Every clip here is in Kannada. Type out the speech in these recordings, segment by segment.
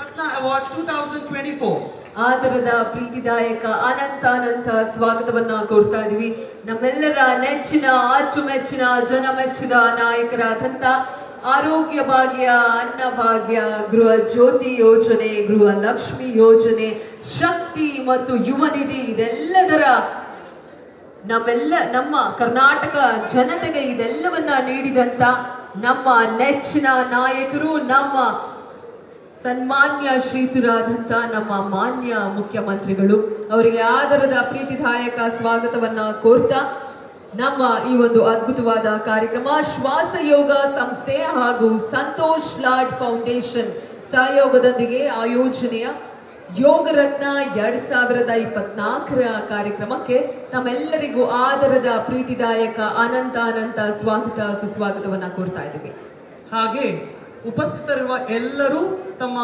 2024. ಆತರದ ಪ್ರೀತಿದಾಯಕ ಅನಂತ ಅನಂತ ಸ್ವಾಗತವನ್ನ ಕೋರ್ತಾ ಇದೀವಿ ನಮ್ಮೆಲ್ಲರ ನೆಚ್ಚಿನ, ಅಚ್ಚುಮೆಚ್ಚಿನ, ಜನಮೆಚ್ಚಿದ ನಾಯಕರಾದಂತ ಆರೋಗ್ಯ ಭಾಗ್ಯ, ಅನ್ನ ಭಾಗ್ಯ, ಗೃಹ ಜ್ಯೋತಿ ಯೋಜನೆ, ಗೃಹ ಲಕ್ಷ್ಮಿ ಯೋಜನೆ, ಶಕ್ತಿ ಮತ್ತು ಯುವ ನಿಧಿ ಇದೆಲ್ಲದರ ನಮ್ಮೆಲ್ಲ, ನಮ್ಮ ಕರ್ನಾಟಕ ಜನತೆಗೆ ಇದೆಲ್ಲವನ್ನ ನೀಡಿದಂತ ನಮ್ಮ ನೆಚ್ಚಿನ ನಾಯಕರು, ನಮ್ಮ ಸನ್ಮಾನ್ಯ ಶ್ರೀತುರಾದಂಥ ನಮ್ಮ ಮಾನ್ಯ ಮುಖ್ಯಮಂತ್ರಿಗಳು, ಅವರಿಗೆ ಆದರದ ಪ್ರೀತಿದಾಯಕ ಸ್ವಾಗತವನ್ನು ಕೋರ್ತಾ ನಮ್ಮ ಈ ಒಂದು ಅದ್ಭುತವಾದ ಕಾರ್ಯಕ್ರಮ ಶ್ವಾಸ ಯೋಗ ಸಂಸ್ಥೆ ಹಾಗೂ ಸಂತೋಷ್ ಲಾಡ್ ಫೌಂಡೇಶನ್ ಸಹಯೋಗದೊಂದಿಗೆ ಆಯೋಜನೆಯ ಯೋಗರತ್ನ ಎರಡ್ ಸಾವಿರದ ಇಪ್ಪತ್ನಾಲ್ಕರ ಕಾರ್ಯಕ್ರಮಕ್ಕೆ ತಮ್ಮೆಲ್ಲರಿಗೂ ಆದರದ ಪ್ರೀತಿದಾಯಕ ಅನಂತ ಅನಂತ ಸ್ವಾಗತ ಸುಸ್ವಾಗತವನ್ನ ಕೋರ್ತಾ ಇದ್ದೀವಿ. ಹಾಗೆ ಉಪಸ್ಥಿತರಿರುವ ಎಲ್ಲರೂ ತಮ್ಮ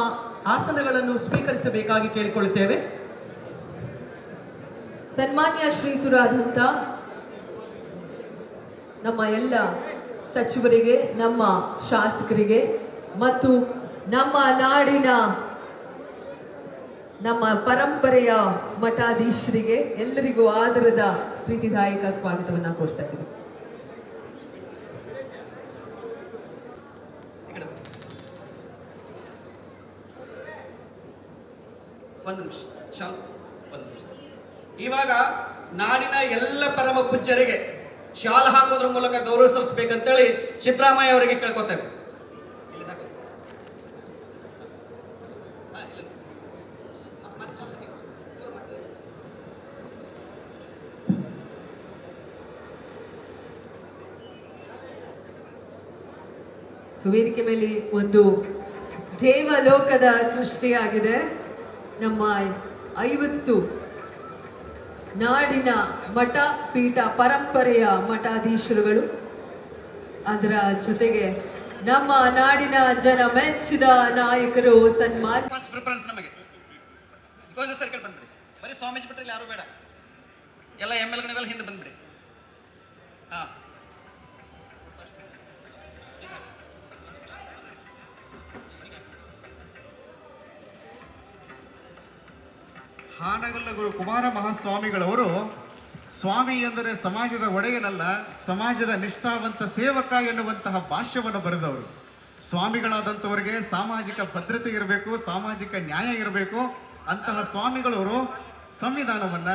ಆಸನಗಳನ್ನು ಸ್ವೀಕರಿಸಬೇಕಾಗಿ ಕೇಳಿಕೊಳ್ಳುತ್ತೇವೆ. ಸನ್ಮಾನ್ಯ ಶ್ರೀತುರಾದಂಥ ನಮ್ಮ ಎಲ್ಲ ಸಚಿವರಿಗೆ, ನಮ್ಮ ಶಾಸಕರಿಗೆ ಮತ್ತು ನಮ್ಮ ನಾಡಿನ ನಮ್ಮ ಪರಂಪರೆಯ ಮಠಾಧೀಶರಿಗೆ ಎಲ್ಲರಿಗೂ ಆದರದ ಪ್ರೀತಿದಾಯಕ ಸ್ವಾಗತವನ್ನು ಕೋರ್ತಾ ಇದ್ದೀವಿ ಒಂದು ನಿಮಿಷ, ಶಾಂತ, ಒಂದು ನಿಮಿಷ. ಇವಾಗ ನಾಡಿನ ಎಲ್ಲ ಪರಮ ಪೂಜ್ಯರಿಗೆ ಶಾಲ್ ಹಾಕೋದ್ರ ಮೂಲಕ ಗೌರವ ಸಲ್ಲಿಸಬೇಕಂತೇಳಿ ಸಿದ್ದರಾಮಯ್ಯ ಅವರಿಗೆ ಕೇಳ್ಕೊತೇವೆ ವೇದಿಕೆ ಮೇಲೆ ಒಂದು ದೇವಲೋಕದ ಸೃಷ್ಟಿಯಾಗಿದೆ. ನಮ್ಮ ಐವತ್ತು ನಾಡಿನ ಮಠ ಪೀಠ ಪರಂಪರೆಯ ಮಠಾಧೀಶರುಗಳು, ಅದರ ಜೊತೆಗೆ ನಮ್ಮ ನಾಡಿನ ಜನ ಮೆಚ್ಚಿದ ನಾಯಕರು ಸನ್ಮಾನ ಬರೀ ಸ್ವಾಮೀಜಿ ಬಿಟ್ಟರೆ ಯಾರು ಬೇಡ. ಎಲ್ಲ ಎಂ ಎಲ್ ಗಳೆಲ್ಲ ಹಿಂದೆ ಬಂದ್ಬಿಡಿ. ಹಾ. ಹಾನಗಲ್ಲ ಗುರು ಕುಮಾರ ಮಹಾಸ್ವಾಮಿಗಳವರು, ಸ್ವಾಮಿ ಎಂದರೆ ಸಮಾಜದ ಒಡೆಯನಲ್ಲ, ಸಮಾಜದ ನಿಷ್ಠಾವಂತ ಸೇವಕ ಎನ್ನುವಂತಹ ಭಾಷ್ಯವನ್ನು ಬರೆದವರು. ಸ್ವಾಮಿಗಳಾದಂಥವರಿಗೆ ಸಾಮಾಜಿಕ ಭದ್ರತೆ ಇರಬೇಕು, ಸಾಮಾಜಿಕ ನ್ಯಾಯ ಇರಬೇಕು. ಅಂತಹ ಸ್ವಾಮಿಗಳವರು ಸಂವಿಧಾನವನ್ನ,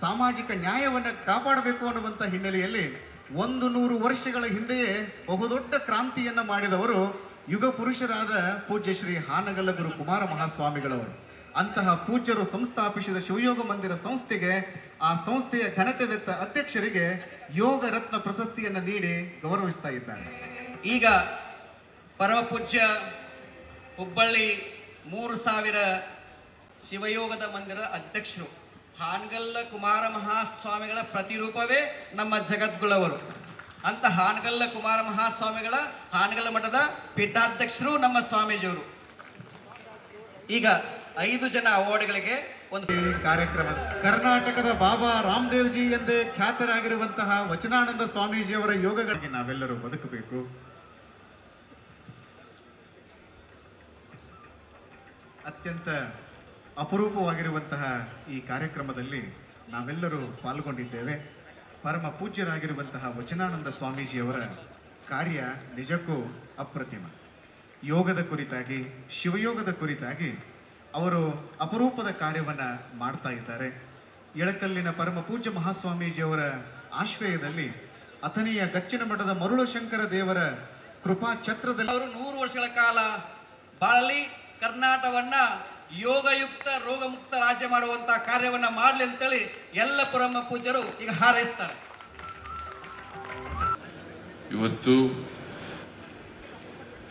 ಸಾಮಾಜಿಕ ನ್ಯಾಯವನ್ನ ಕಾಪಾಡಬೇಕು ಅನ್ನುವಂಥ ಹಿನ್ನೆಲೆಯಲ್ಲಿ ಒಂದು ನೂರು ವರ್ಷಗಳ ಹಿಂದೆಯೇ ಬಹುದೊಡ್ಡ ಕ್ರಾಂತಿಯನ್ನು ಮಾಡಿದವರು ಯುಗ ಪುರುಷರಾದ ಪೂಜ್ಯ ಶ್ರೀ ಹಾನಗಲ್ಲ ಗುರು ಕುಮಾರ ಮಹಾಸ್ವಾಮಿಗಳವರು. ಅಂತಹ ಪೂಜ್ಯರು ಸಂಸ್ಥಾಪಿಸಿದ ಶಿವಯೋಗ ಮಂದಿರ ಸಂಸ್ಥೆಗೆ, ಆ ಸಂಸ್ಥೆಯ ಘನತೆವೆತ್ತ ಅಧ್ಯಕ್ಷರಿಗೆ ಯೋಗ ರತ್ನ ಪ್ರಶಸ್ತಿಯನ್ನು ನೀಡಿ ಗೌರವಿಸ್ತಾ ಇದ್ದಾರೆ. ಈಗ ಪರಮ ಪೂಜ್ಯ ಹುಬ್ಬಳ್ಳಿ ಮೂರು ಸಾವಿರ ಶಿವಯೋಗದ ಮಂದಿರ ಅಧ್ಯಕ್ಷರು ಹಾನಗಲ್ಲ ಕುಮಾರ ಮಹಾಸ್ವಾಮಿಗಳ ಪ್ರತಿರೂಪವೇ ನಮ್ಮ ಜಗದ್ಗುಳವರು ಅಂತ ಹಾನಗಲ್ಲ ಕುಮಾರ ಮಹಾಸ್ವಾಮಿಗಳ ಹಾನಗಲ್ಲ ಮಠದ ಪೀಠಾಧ್ಯಕ್ಷರು ನಮ್ಮ ಸ್ವಾಮೀಜಿಯವರು. ಈಗ ಐದು ಜನ ಅವಾರ್ಡ್ಗಳಿಗೆ ಒಂದು ಕಾರ್ಯಕ್ರಮ. ಕರ್ನಾಟಕದ ಬಾಬಾ ರಾಮದೇವ್ ಜಿ ಎಂದೇ ಖ್ಯಾತರಾಗಿರುವಂತಹ ವಚನಾನಂದ ಸ್ವಾಮೀಜಿಯವರ ಯೋಗಗಳಿಗೆ ನಾವೆಲ್ಲರೂ ಬದುಕಬೇಕು. ಅತ್ಯಂತ ಅಪರೂಪವಾಗಿರುವಂತಹ ಈ ಕಾರ್ಯಕ್ರಮದಲ್ಲಿ ನಾವೆಲ್ಲರೂ ಪಾಲ್ಗೊಂಡಿದ್ದೇವೆ. ಪರಮ ಪೂಜ್ಯರಾಗಿರುವಂತಹ ವಚನಾನಂದ ಸ್ವಾಮೀಜಿಯವರ ಕಾರ್ಯ ನಿಜಕ್ಕೂ ಅಪ್ರತಿಮ. ಯೋಗದ ಕುರಿತಾಗಿ, ಶಿವಯೋಗದ ಕುರಿತಾಗಿ ಅವರು ಅಪರೂಪದ ಕಾರ್ಯವನ್ನ ಮಾಡ್ತಾ ಇದ್ದಾರೆ. ಎಳಕಲ್ಲಿನ ಪರಮ ಪೂಜ್ಯ ಮಹಾಸ್ವಾಮೀಜಿಯವರ ಆಶ್ರಯದಲ್ಲಿ ಅಥನಿಯ ಗಚ್ಚಿನ ಮಠದ ಮರುಳಶಂಕರ ದೇವರ ಕೃಪಾ ಛತ್ರದಲ್ಲಿ ಅವರು ನೂರು ವರ್ಷಗಳ ಕಾಲ ಬಾಳಲಿ ಕರ್ನಾಟಕವನ್ನ ಯೋಗಯುಕ್ತ, ರೋಗಮುಕ್ತ ರಾಜ್ಯ ಮಾಡುವಂತ ಕಾರ್ಯವನ್ನ ಮಾಡಲಿ ಅಂತೇಳಿ ಎಲ್ಲ ಪರಮ ಪೂಜ್ಯರು ಈಗ ಹಾರೈಸ್ತಾರೆ. ಇವತ್ತು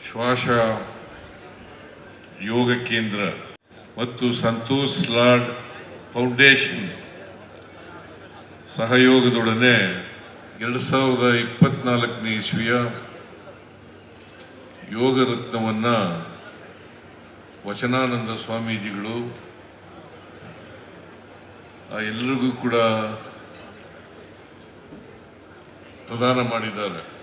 ಶ್ವಾಸ ಯೋಗ ಕೇಂದ್ರ ಮತ್ತು ಸಂತೋಷ್ ಲಾಡ್ ಫೌಂಡೇಶನ್ ಸಹಯೋಗದೊಡನೆ ಎರಡು ಸಾವಿರದ ಇಪ್ಪತ್ನಾಲ್ಕನೇ ಇಸ್ವಿಯ ಯೋಗ ರತ್ನವನ್ನ ವಚನಾನಂದ ಸ್ವಾಮೀಜಿಗಳು, ಆ ಎಲ್ಲರಿಗೂ ಕೂಡ ಪ್ರದಾನ ಮಾಡಿದ್ದಾರೆ.